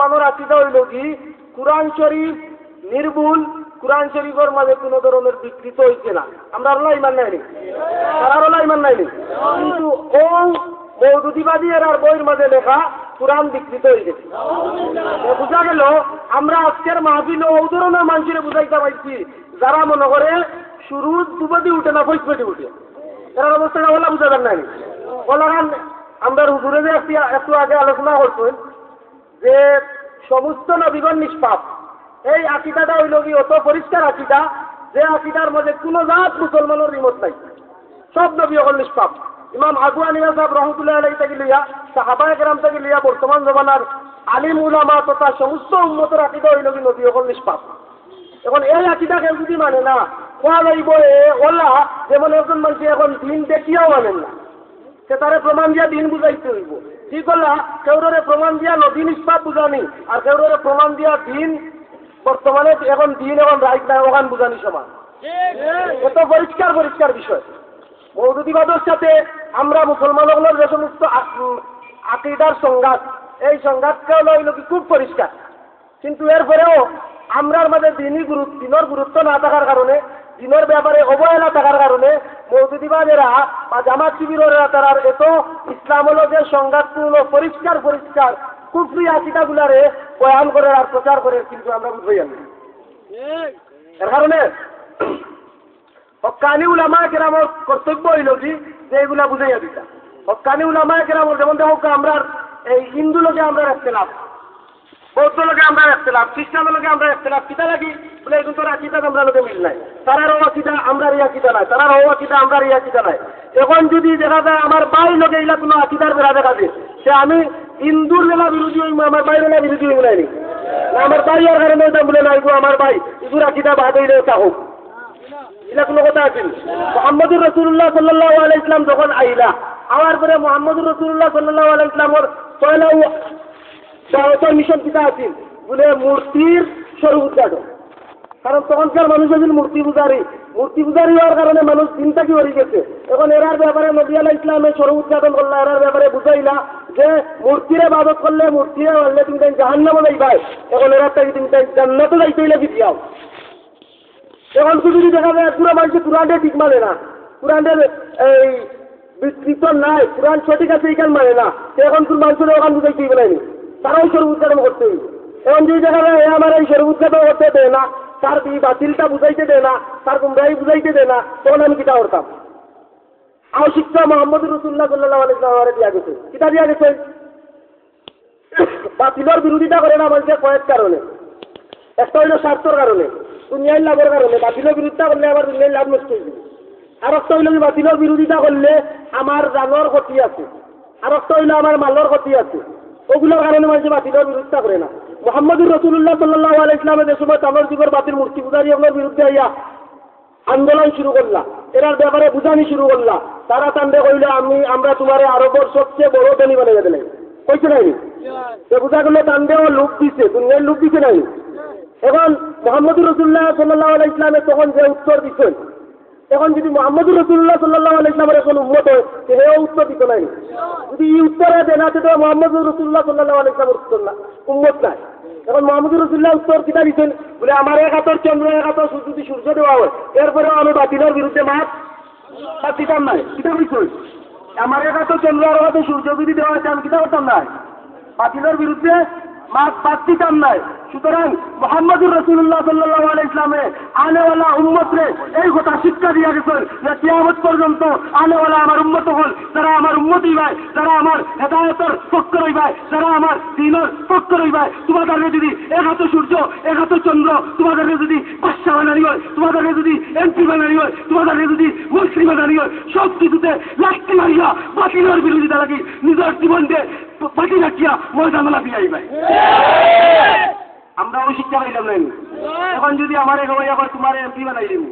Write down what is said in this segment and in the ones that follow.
মানোর আকিদা হইল কি? কোরআন শরীফ নির্ভুল, কোরআন শরীফের মাঝে কোনো ধরনের বিকৃত হইছে না। আমরা আল্লাহ ইমান নাইনি তারা আল্লাহ ইমান নাইনি কিন্তু ও মৌদুদিবাদী এর আর বইয়ের মাঝে লেখা কোরআন বিকৃত হয়ে গেছে বুঝা গেল, আমরা আজকের মাহফিল ও ধরনের মানুষের বুঝাইতে পারছি, যারা মনে করে শুরু দুবাদি উঠে না পৈশপতি উঠে। এর অবস্থাটা ওলা বুঝা যান নাই ওলাগান আমরা হুজুরে যে একটু আগে আলোচনা করছেন যে সমস্ত নবীগণ নিষ্পাপ, এই আকিদাটা হইল কি অত পরিষ্কার আকিদা যে আকিদার মধ্যে কোনো জাত মুসলমানের রিমত নাই। সব নবী অকল নিষ্পাপ। ইমাম আবু আনিয়া সাহেব রহমতুল্লাহ আলাই থেকে লিয়া সাহাবায় কেরাম থেকে লিয়া বর্তমান জমানার আলিম উলামা তথা সমস্ত উন্মতের আকিদা হইল কি নবী অকল নিষ্পাপ। এখন এই আকিদা কেউ যদি মানে না কোয়া যাইব এ ওলা যেমন একজন মানুষ এখন দিন দেখিয়াও মানেন না। সে তারে প্রমাণ দিয়া দিন বুঝাইতে হইব। কি হলা কেউরে প্রমাণ দিয়া নদী নিষ্পাপ বুঝানি আর কেউরে প্রমাণ দিয়া দিন বর্তমানে এখন দিন এখন রাইট না ওখান বুঝানি সমান। এত পরিষ্কার পরিষ্কার বিষয়। মৌদুদিবাদের সাথে আমরা মুসলমানগুলোর যে সমস্ত আকিদার সংঘাত এই সংঘাতটা হলো হইল কি খুব পরিষ্কার। কিন্তু এরপরেও আমরার মাঝে দিনই গুরুত্ব দিনের গুরুত্ব না থাকার কারণে দিনের ব্যাপারে অবহেলা থাকার কারণে মৌদুদিবাদেরা বা জামাত শিবিরেরা তারা এত ইসলাম হলো যে সংঘাতপূর্ণ, পরিষ্কার পরিষ্কার, কুফরি আকিদাগুলারে বয়ান করে আর প্রচার করে, কিন্তু আমরা বুঝবই না। এর কারণে হকানি উলামা কেরামর কর্তব্য হইল কি? যে এগুলা বুঝাইয়া দিতা। হকানি উলামা কেরামর যেমন দেখো আমরা এই হিন্দু লোকে আমরা রাখতে লাভ বৌদ্ধ লোকে আমরা লাভ খ্রিস্টান লোকে আমরা লাভ কিতা লাগি? বলে এখন তোর আকিদা আমরা লোকে মিল নাই। তারার ও আকিদা আমরা এই আকিদা নাই, তারার ও আকিদা আমরা এই আকিদা নাই। এখন যদি দেখা যায় আমার বাই লোকে এগুলা কোনো আকিদার বেড়া দেখা যায় সে আমি হিন্দুর বেলা বিরোধী হইব আমার বাইর বেলা বিরোধী হইব নাই আমার বাই আর কারণে এটা বলে নাই আমার বাই ইগুর আকিদা বাদ হইলে তা হোক। এটা কোনো কথা আছে মোহাম্মদুর রসুল্লাহ সাল্লাহ আলাই ইসলাম যখন আইলা, আওয়ার পরে মোহাম্মদুর রসুল্লাহ সাল্লাহ আলাই ইসলামর পয়লা দাওয়াতের মিশন কিতা আছিল বলে, মূর্তির স্বরূপ উদ্ঘাটন। কারণ তখনকার মানুষ আছিল মূর্তি পূজারি। মূর্তি পূজারি হওয়ার কারণে মানুষ চিন্তা কি হয়ে গেছে? এখন এরার ব্যাপারে নবী আলাহ ইসলামের স্বরূপ উদ্ঘাটন করলা, এরার ব্যাপারে বুঝাইলা যে, মূর্তিরে বাদত করলে, মূর্তিরে মারলে তুমি তাই জাহান্নামে যাইবাই। এখন এরা তাই তুমি তাই জান্নাতে যাইতে হইলে কি এখন তো যদি দেখা যায়, পুরো মানুষ কোরআনটা ঠিক মানে না। কোরআনের এই বিস্তৃত নাই, কোরআন সঠিক আছে এইখান মানে না। এখন তোর মানুষের ওখান বুঝাইতে হইবে তারাও স্বরূপ উদ্ঘাটন করতে যদি দেখা যায় এ আমার এই স্বরূপ উদ্ঘাটন করতে দেয় না, তার বাতিলটা বুঝাইতে দেয় না, তার গুমরাহি বুঝাইতে দেয় না, তখন আমি কিতা করতাম? আমার শিক্ষা মোহাম্মদ রসুল্লাহ সাল্লাহ দিয়া গেছে কিতা দিয়া গেছে? বাতিলের বিরোধিতা করে না মানুষের কয়েক কারণে। একটা হইল স্বার্থর কারণে, দুনিয়ার লাভের কারণে। বাতিলের বিরোধিতা করলে আবার দুনিয়ার লাভ নষ্ট হয়ে যাবে আর একটা হইল বাতিলের বিরোধিতা করলে আমার জানোয়ার ক্ষতি আছে। আর একটা হইল আমার মালের ক্ষতি আছে। ওগুলোর কারণে মানুষ বাতিলের বিরোধিতা করে না। মোহাম্মদুর রসুল্লাহ সাল্লাহ আলাই ইসলামের যে সময় তামর যুগের বাতিল মূর্তি পূজারী ওগুলোর বিরুদ্ধে আইয়া আন্দোলন শুরু করলা। এরার ব্যাপারে বুঝানি শুরু করলা। তারা তান্ডে কইলে আমি আমরা তোমারে আরবের সবচেয়ে বড় ধনী বানিয়ে দিলাই কইছে নাইনি সে বুঝা গেল তান্ডেও লোক দিছে দুনিয়ার লোক দিছে নাইনি এখন মোহাম্মদুর রসুল্লাহ সাল্লাহ আলাই ইসলামে তখন যে উত্তর দিচ্ছেন এখন যদি মোহাম্মদুর রসুল্লাহ সাল্লাহ ইসলামের এখন উন্মত হয় সেও উত্তর দিত নাই। যদি এই উত্তরে দেনা তো মোহাম্মদুর রসুল্লাহ সাল্লাহ ইসলামের উত্তর না উন্মত নাই। এখন মোহাম্মদুর রসুল্লাহ উত্তর কিতা দিচ্ছেন বলে, আমার এক হাতর চন্দ্র এক হাতর যদি সূর্য দেওয়া হয় এরপরেও আমি বাতিলের বিরুদ্ধে মাত তার দিতাম নাই। কিতা বুঝছেন আমার এক হাতর চন্দ্র আর হাতে সূর্য যদি দেওয়া হয়, আমি কিতা করতাম নাই। বাতিলের বিরুদ্ধে মাছ বাদ দিতাম নাই। সুতরাং মোহাম্মদুর রসুল্লাহ সাল্লাহ আলাই ইসলামে আনেওয়ালা উম্মতরে এই কথা শিক্ষা দিয়া গেছেন যে কিয়ামত পর্যন্ত আনেওয়ালা আমার উম্মত হল যারা আমার উম্মতই ভাই যারা আমার হেদায়তের পক্ষ রইবাই যারা আমার দিনের পক্ষ রইবাই তোমাদের যদি এক হাতে সূর্য, এক হাতে চন্দ্র তোমাদের যদি বাদশা বানানি হয় তোমাদের যদি এমপি বানানি হয় তোমাদের যদি মন্ত্রী বানানি হয় সব কিছুতে লাস্টি মারিয়া বাতিলের বিরোধিতা লাগি, নিজের জীবনকে পাটি রাখিয়া ময়দানলা দিয়ে ভাই আমরাও শিক্ষা পাইলাম নাই এখন যদি আমার এগোয় আবার তোমার এমপি বানাই দিমু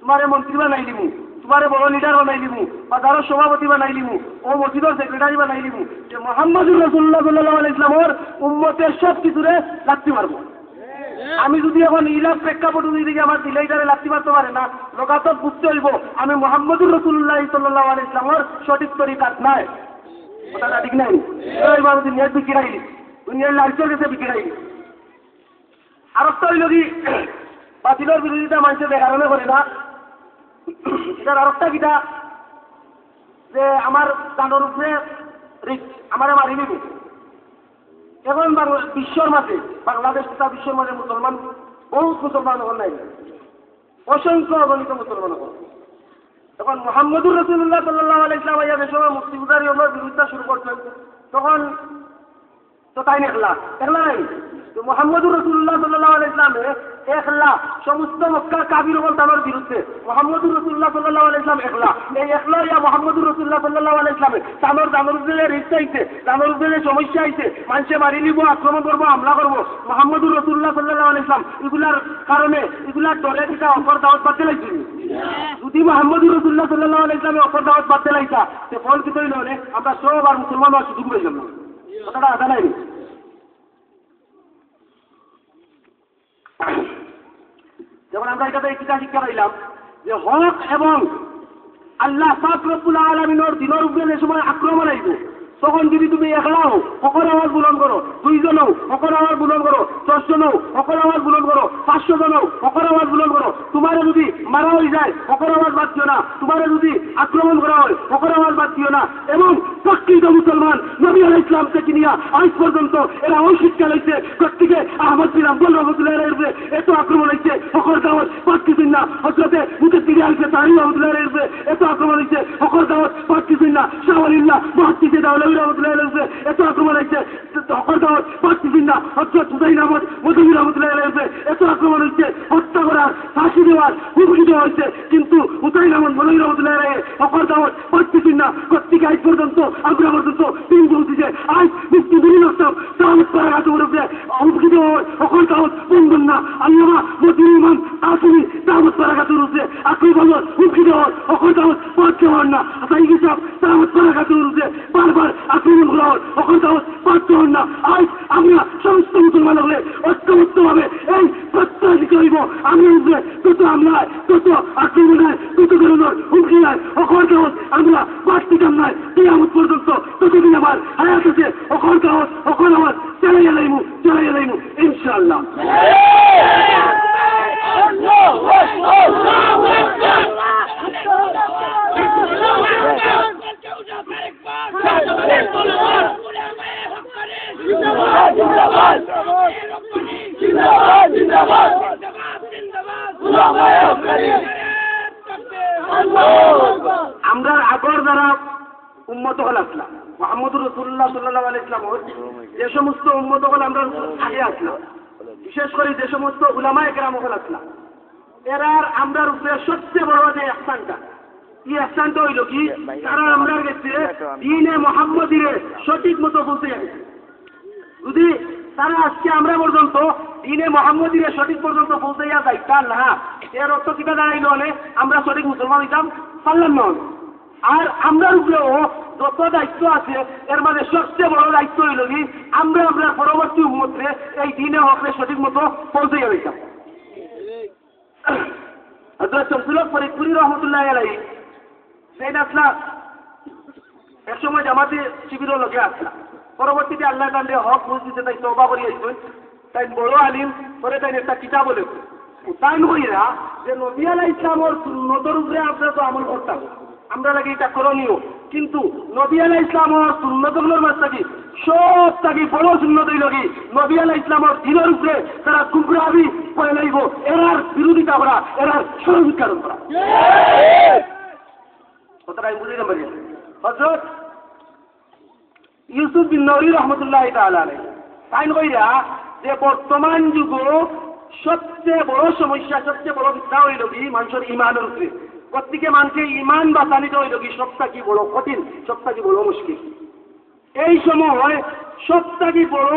তোমার মন্ত্রী বানাই দিমু তোমার বড় লিডার বানাই দিব বা তার সভাপতি বানাই দিব ও মসজিদের সেক্রেটারি বানাই দিমু যে মোহাম্মদুর রসুল্লাহ সাল্লাহ আলাই ইসলামর উম্মতের সব কিছুরে লাগতে পারব আমি যদি এখন ইলাপ প্রেক্ষাপট দিকে আমার দিলাইটারে লাগতে পারতে পারে না লোকাতক বুঝতে হইব আমি মোহাম্মদুর রসুল্লাহ সাল্লাহ আলাই ইসলামর সঠিক তরিকাত নাই কথাটা ঠিক নাই? এবার যদি নেট বিক্রি দুনিয়ার গেছে বিক্রি আর একটা কি? বাতিলের বিরোধিতা মানুষের দেখানো করে না? এটার আর একটা কিটা যে আমার দানোর উপরে রিস্ক আমার মারি নিব। এখন বিশ্বর মাঝে বাংলাদেশ তথা বিশ্বর মাঝে মুসলমান বহুত মুসলমান হন নাই। অসংখ্য অগণিত মুসলমান হন তখন মোহাম্মদুর রসুল্লাহ সাল্লাহ আলাইসলাম আইয়া যে সময় মুক্তিগুজারি হলো বিরোধিতা শুরু করছেন তখন তো তাই নেখলা। একলা নাই। মোহাম্মদুর রসুল্লাহ সাল্লাহ আলাইসলামে একলা সমস্ত মক্কার কাবির হল তার বিরুদ্ধে মোহাম্মদুর রসুল্লাহ সাল্লাহ আলাইসলাম একলা। এই একলা ইয়া মোহাম্মদুর রসুল্লাহ সাল্লাহ আলাইসলামে তানোর দানোর উপরে রিস্ক আইছে দানোর উপরে সমস্যা আইছে, মানুষে মারি নিব, আক্রমণ করব, হামলা করব। মোহাম্মদুর রসুল্লাহ সাল্লাহ আলাইসলাম এগুলার কারণে এগুলার দলে দিকা অফর দাওয়াত পাতে লাগছিল যদি মোহাম্মদুর রসুল্লাহ সাল্লাহ আলাইসলামে অফর দাওয়াত পাতে লাগতা সে ফল কি তৈরি হলে আমরা সব আর মুসলমান আর সুযোগ পেয়েছিলাম না। কথাটা আদা নাই। যেমন আমরা এটাতে কিতা শিক্ষা পাইলাম যে হক এবং আল্লাহ সাকরুল আলমিনের দিনের উপরে যে সময় আক্রমণ আইব, তখন যদি তুমি একলাও সকল আওয়াজ বুলন করো, দুইজনও সকল আওয়াজ বুলন করো দশজন হও সকল আওয়াজ বুলন করো। পাঁচশো জন হও সকল আওয়াজ বুলন করো। তোমার যদি মারা হয়ে যায় সকল আওয়াজ বাদ দিও না। তোমার যদি আক্রমণ করা হয় সকল আওয়াজ বাদ দিও না। এবং প্রকৃত মুসলমান নবী আলাহ ইসলাম থেকে নিয়ে, আজ পর্যন্ত এরা ওই শিক্ষা লইছে প্রত্যেকে আহমদ বিন আব্দুল রহমতুল্লাহ এত আক্রমণ হয়েছে সকল দাওয়াত পাচ্ছি না। হজরতে মুখের দিকে আসছে তারই রহমতুল্লাহ রয়েছে এত আক্রমণ হয়েছে সকল দাওয়াত পাচ্ছি না। শাহরিল্লাহ মহাত্মিকে দাওয়ালি রহমতুল্লাহ রয়েছে এত আক্রমণ হয়েছে সকল দাওয়াত না হজরত হুসাইন আহমদ মধুবী রহমতুল্লাহ রয়েছে এত আক্রমণ হয়েছে, হত্যা করার ফাঁসি দেওয়ার হুমকি দেওয়া হয়েছে, কিন্তু হুসাইন আহমদ মধুবী রহমতুল্লাহ সকল দাওয়াত পাচ্ছি না প্রত্যেকে আজ পর্যন্ত আমরা পর্যন্ত তিন বলতেছে আজ মুক্তি দিন আসতাম দাওয়াত করা গাছ উঠে হুমকি দেওয়া হয় সকল দাওয়াত বন্ধন না, আল্লামা মদিন ইমাম আসুনি দাওয়াত করা গাছ উঠে আকরি বলো হুমকি দেওয়া হয় সকল দাওয়াত পাচ্ছে হন না তাই হিসাব, দাওয়াত করা গাছ উঠে বারবার আক্রমণ করা হয় সকল দাওয়াত পাচ্ছে হন না আজ আমরা সমস্ত মুসলমান হলে ঐক্যবদ্ধ ভাবে এই প্রত্যাশিত হইব আমি উঠবে তত আমলায় তত আক্রমণায় তত ধরনের হুমকি নাই সকল দাওয়াত আমরা বাড়তিতাম নাই তুই আমার পর্যন্ত ততদিন আমার হায়াত আছে সকল দাওয়াত সকল আমার চালাইয়া লাইমু চালাইয়া লাইমু ইনশাআল্লাহ আমরা আগর যারা উন্মত হল আসলাম মোহাম্মদুর রসুল্লাহ সাল্লাহ আলাইসলাম যে উন্মত আমরা আগে আসলাম। বিশেষ করে যে সমস্ত উলামা একরাম হল আসলাম। এরার আমরার উপরে সবচেয়ে বড় যে স্থানটা এই স্থানটা হইল কি? তারা আমরা গেছে দিনে মোহাম্মদিরে সঠিক মতো বলতে গেছে। যদি তারা আজকে আমরা পর্যন্ত দিনে মোহাম্মদিরে সঠিক পর্যন্ত বলতে যা তা না, এর অর্থ কিটা দাঁড়াইল হলে আমরা সঠিক মুসলমান হইতাম পারলাম নন আর আমরার উপরেও যত দায়িত্ব আছে, এর মানে সবচেয়ে বড় দায়িত্ব হইল কি, আমরা আমরা পরবর্তী উন্মতরে এই দিনে হকরে সঠিক মতো পৌঁছে যাইতাম হজরত শমসুলক ফরিদপুরি উপরে আপনারা তো আমল করতাম। আমরা লাগে এটা করণীয়। কিন্তু নবী আলাহ ইসলামর সুন্নতগুলোর মাছ থাকি সব থাকি বড় সুন্নত হইল কি নবী আলাহ ইসলামর দিনের উপরে তারা গুমরাবি করে লাইব এরার বিরোধিতা করা, এরার সরবিকারণ করা। ইউসুফ বিন নৌরি রহমতুল্লাহ তাই কইরা যে বর্তমান যুগ সবচেয়ে বড় সমস্যা, সবচেয়ে বড় বিদ্যা হইল কি? মানুষের ইমানের উপরে। প্রত্যেকে মানুষের ইমান বাঁচানিতে হইল কি? সবটা কি বড় কঠিন? সবটা কি বড় মুশকিল? এই সময় সবটা কি বড়?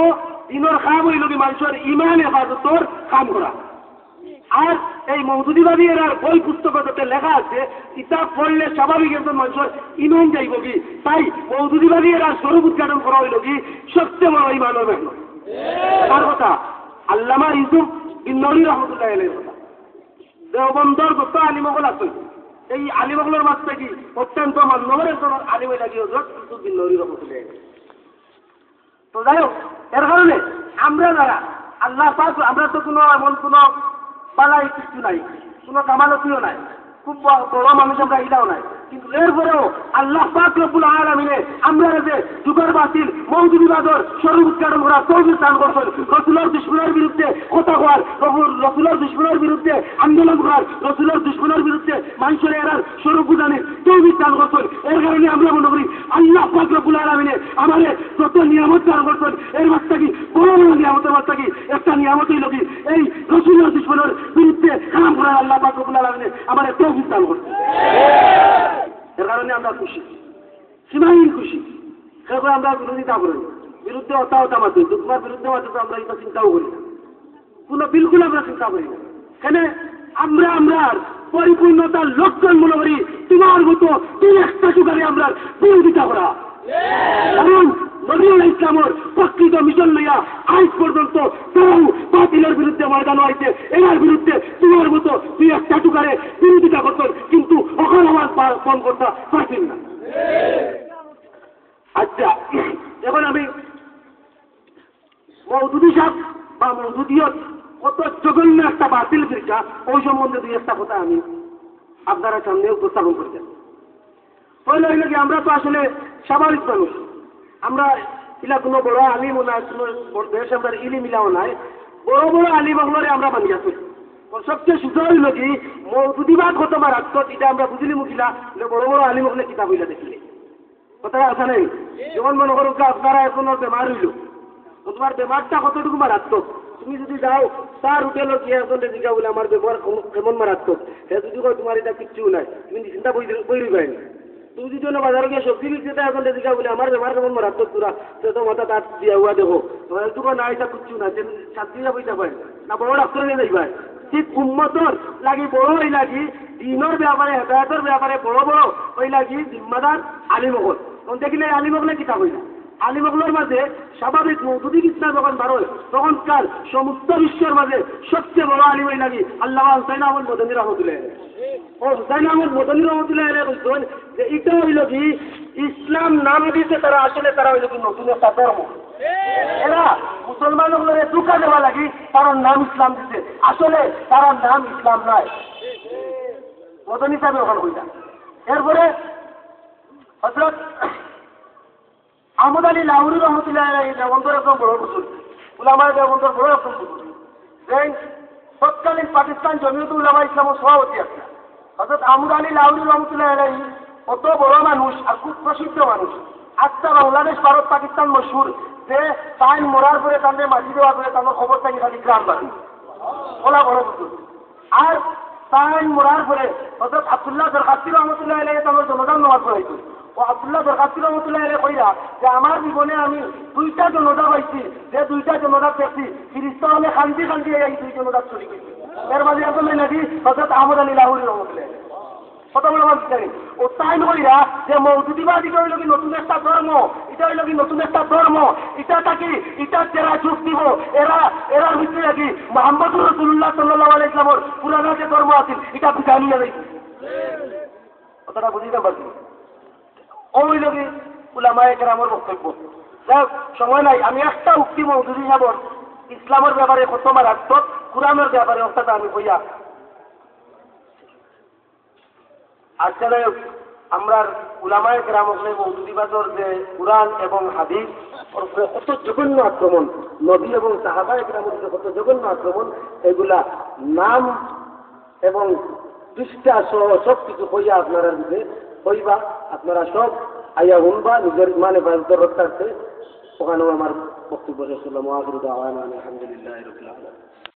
দিনের কাম হইল কি? মানুষের ইমান হেফাজতর কাম করা। আর এই মৌদুদিবাদী এর বই পুস্তকতে লেখা আছে, কিতাব পড়লে স্বাভাবিক একজন মানুষের ইমান যাইব কি? তাই মৌদুদিবাদী এর স্বরূপ উদ্ঘাটন করা হইল কি? সবচেয়ে বড় ইমানের মেহনত তার কথা, আল্লামা ইউসুফ ইন্নরি রহমতুল্লাহ কথা। দেওবন্দর যত আলিমগল আছে। এই আলিমগুলোর বাচ্চা কি অত্যন্ত মান্যবর একজন আলিমে লাগি হজরত ইউসুফ ইন্নরি রহমতুল্লাহ। তো যাই হোক, এর কারণে আমরা যারা আল্লাহ পাক, আমরা তো কোনো এমন কোনো পালাই কিছু নাই, কোনো কামালতিও নাই, খুব বড় মানুষ আমরা এটাও নাই। কিন্তু এরপরেও আল্লাহ পাক রব্বুল আলমিনে আমরা যে যুগের বাতিল মৌজুদিবাদর স্বরূপ উচ্চারণ করা তৌবির দান করছেন, রসুলের দুশ্মনের বিরুদ্ধে কথা হওয়ার রসুলের দুশ্মনের বিরুদ্ধে আন্দোলন করার, রসুলের দুশ্মনের বিরুদ্ধে মানুষের এরার স্বরূপ বুঝানের তৌবির দান করছেন। এর কারণে আমরা মনে করি, আল্লাহ পাক রব্বুল আলমিনে আমাদের যত নিয়ামত দান করছেন, এর মাত্রা কি বড় নিয়ামতের মাত্রা কি একটা নিয়ামত হইল কি এই রসুলের দুশ্মনের বিরুদ্ধে কালাম করার আল্লাহ পাক রব্বুল আলমিনে আমাদের তৌবির দান করছেন। এর কারণে আমরা খুশি। সীমাহীন খুশি। সেরকম আমরা বিরোধিতা করি বিরুদ্ধে হতা হতা মাত্র তোমার বিরুদ্ধে মাত্র তো আমরা এটা চিন্তাও করি না। কোনো বিলকুল আমরা চিন্তা করি না। কেন? আমরা আমরা পরিপূর্ণতার লক্ষণ মনে করি, তোমার মতো তুমি একটা সুখারে আমরা বিরোধিতা করা। কারণ নবীল ইসলামের প্রকৃত মিশন লইয়া আজ পর্যন্ত তারাও বাতিলের বিরুদ্ধে ময়দান হয়েছে এনার বিরুদ্ধে তোমার মতো তুই একটা টুকারে বিরোধিতা করতেন, কিন্তু ওখানে আমার ফোন করতে পারছেন না। আচ্ছা এখন আমি মৌদুদি সাহেব বা মৌদুদিয়ত কত জঘন্য একটা বাতিল ফিরকা ওই সম্বন্ধে দুই একটা কথা আমি আপনারা সামনে উপস্থাপন পয়লা হইল কি, আমরা তো আসলে স্বাভাবিক মানুষ। আমরা ইলা কোনো বড় আলিম কোনো দেশ আমরা ইলি মিলাও নাই। বড় বড় আলিম হলরে আমরা মানি আছি। সবচেয়ে সুযোগ হইল কি মৌদুদিবাদ কত মারাত্মক এটা আমরা বুঝলি মুখিলা বড় বড় আলিম হলে কিতাব হইলা দেখিলে। কথাটা আসা নেই? যেমন মনে করো আপনারা এখন বেমার হইল তোমার বেমারটা কতটুকু মারাত্মক তুমি যদি যাও তার হোটেলও গিয়ে এখন জিজ্ঞা বলে আমার ব্যবহার কেমন- মারাত্মক সে যদি তোমার এটা কিচ্ছু নাই, তুমি চিন্তা বই বই পাইনি তুমি যদি অন্য বাজারে গিয়ে সবজি বিক্রেতা এখন জিজ্ঞা বলে, আমার ব্যবহার কেমন মারাত্মক তোরা সে তো মাথা তার দিয়া হুয়া দেখো। তোমার তো কয় না এটা কিচ্ছু নাই ছাত্রী যাবই যাবেন না বড় ডাক্তার নিয়ে যাইবাই ঠিক উন্মতর লাগি বড়, ওই লাগি দিনের ব্যাপারে, হেদায়তের ব্যাপারে বড় বড়, ওই লাগি জিম্মাদার আলিমগল তখন দেখিলে আলিমগলে কিতাব হইলা। আলিমগলের মাঝে স্বাভাবিক মৌদুদি ইসলাম যখন বারোয় তখনকার সমস্ত বিশ্বের মাঝে সবচেয়ে বড় আলিম ওই লাগি আল্লাহ হুসাইন আহমদ মদনী রহমতুল্লাহ ও হুসাইন আহমদ মদনী রহমতুল্লাহ বলছেন যে এটা হইল কি? ইসলাম নাম দিতে তারা আসলে তারা হইল কি নতুন একটা ধর্ম। এরা মুসলমান হলে দুঃখা দেওয়া লাগি তার নাম ইসলাম দিতে আসলে তার নাম ইসলাম নয় মদনী সাহেব ওখানে কইলা এরপরে হজরত আহমদ আলী লাহুরি রহমতুল্লাহ দেবন্দর একদম বড় বুজুর উলামায় দেবন্দর বড় একদম বুজুর যে তৎকালীন পাকিস্তান জমিয়ত উলামা ইসলামের সভাপতি আছে। হজরত আহমদ আলী লাহুরি রহমতুল্লাহ আলাই অত বড় মানুষ আর খুব প্রসিদ্ধ মানুষ। আজটা বাংলাদেশ, ভারত, পাকিস্তান মশহুর। যে টাইম মরার পরে তাদের মাটি দেওয়া করে তাদের খবর থাকি খালি গ্রামবাসী ওলা বড় বুজুর আর টাইম মরার পরে হজরত আবদুল্লাহ দরখাস্তি রহমতুল্লাহ আলাই তাদের জনদান নামাজ পড়াইছিল ও আব্দুল্লাহ দরখাস্তি রহমতুল্লাহ কইরা যে আমার জীবনে আমি দুইটা জনদা পাইছি, যে দুইটা জনদা পেয়েছি ফিরিস্তা হলে শান্তি শান্তি এই দুই জনদা চলে গেছে এর মাঝে এখন নাকি হজরত আহমদ আলী লাহুরি রহমতুল্লাহ। কথা নতুন একটা ধর্ম, এটা হইল কি নতুন একটা ধর্ম, এটা থাকি এটা যারা যুগ দিব, এরা এরার ভিতরে কি মোহাম্মদ রসুল্লাহ সাল্লাহ আলাই ইসলামর পুরানা যে ধর্ম আছে, এটা নিয়ে যাই কথাটা বুঝিতে পারছি ওই লোকে উলামায় কেরামর বক্তব্য। যাই হোক, সময় নাই আমি একটা উক্তি মৌদুদি সাবর ইসলামের ব্যাপারে কত মারাত্মক কোরআনের ব্যাপারে অর্থাৎ আমি কইয়া আসলে আমরা উলামায় গ্রাম হলে মৌদুদিবাদর যে কোরআন এবং হাদিস কত জঘন্য আক্রমণ নবী এবং সাহাবায় গ্রামের উপরে কত জঘন্য আক্রমণ এগুলা নাম এবং পৃষ্ঠা সহ সব কিছু হইয়া আপনারা দিতে হইবা। আপনারা সব আইয়া শুনবা নিজের মানে বাস্তব রক্ষার্থে। ওখানেও আমার বক্তব্য শেষ হলো আলহামদুলিল্লাহ